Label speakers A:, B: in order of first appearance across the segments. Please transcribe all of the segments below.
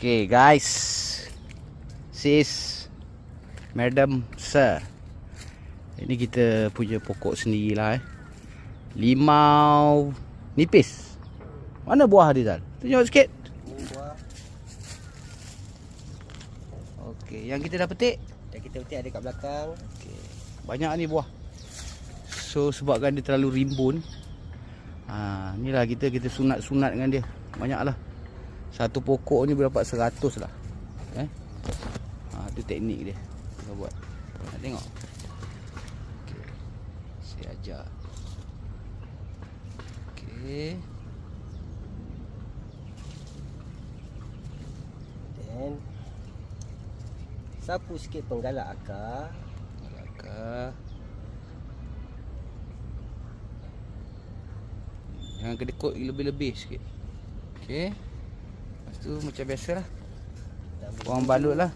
A: Okay guys. Sis. Madam Sir. Ini kita punya pokok sendirilah eh. Limau Nipis. Mana buah dia Zal? Tunjuk sikit. Okay Yang kita dah petik?
B: Yang kita petik ada kat belakang.
A: okay. Banyak ni buah. So sebabkan dia terlalu rimbun ha, Inilah kita kita sunat-sunat dengan dia. Banyak lah Satu pokok ni berdapat 100 lah. Eh? ha, Itu teknik dia. Kita buat. Nak tengok. Okay. Saya ajar. Okay
B: Then sapu sikit penggalak akar.
A: Melaka Jangan kedekut lebih-lebih sikit. Okay tu macam biasa lah
B: Dan
A: Korang balut lah.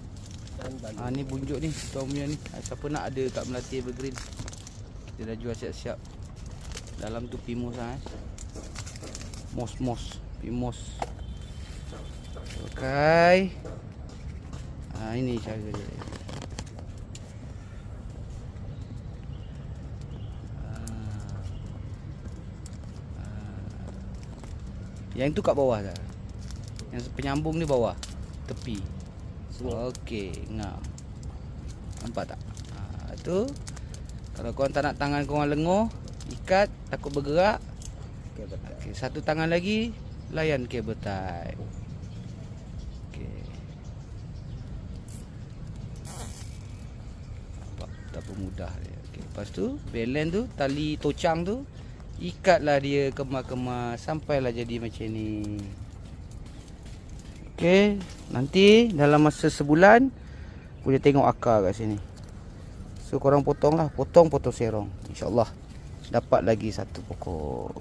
A: Ha, Ni bunjuk ni Tuan punya ni. Ha, Siapa nak ada kat Melati Evergreen? Kita dah jual siap-siap. Dalam tu pimus lah eh. Mos-mos Pimus Okay. Ha, Ini cara dia. Yang tu kat bawah dah. Yang penyambung ni bawah. Tepi. Okey, ngam. Nampak tak? Ha, tu. Kalau korang tak nak tangan korang lenguh, ikat, takut bergerak.
B: Okey,
A: satu tangan lagi, layan cable tie. Nampak betapa mudah dia. Okey, lepas tu, belen tu, tali tocang tu, ikatlah dia kemar-kemar sampailah jadi macam ni. Okey, nanti dalam masa sebulan boleh tengok akar kat sini. So korang potong lah, potong potong serong. InsyaAllah dapat lagi satu pokok.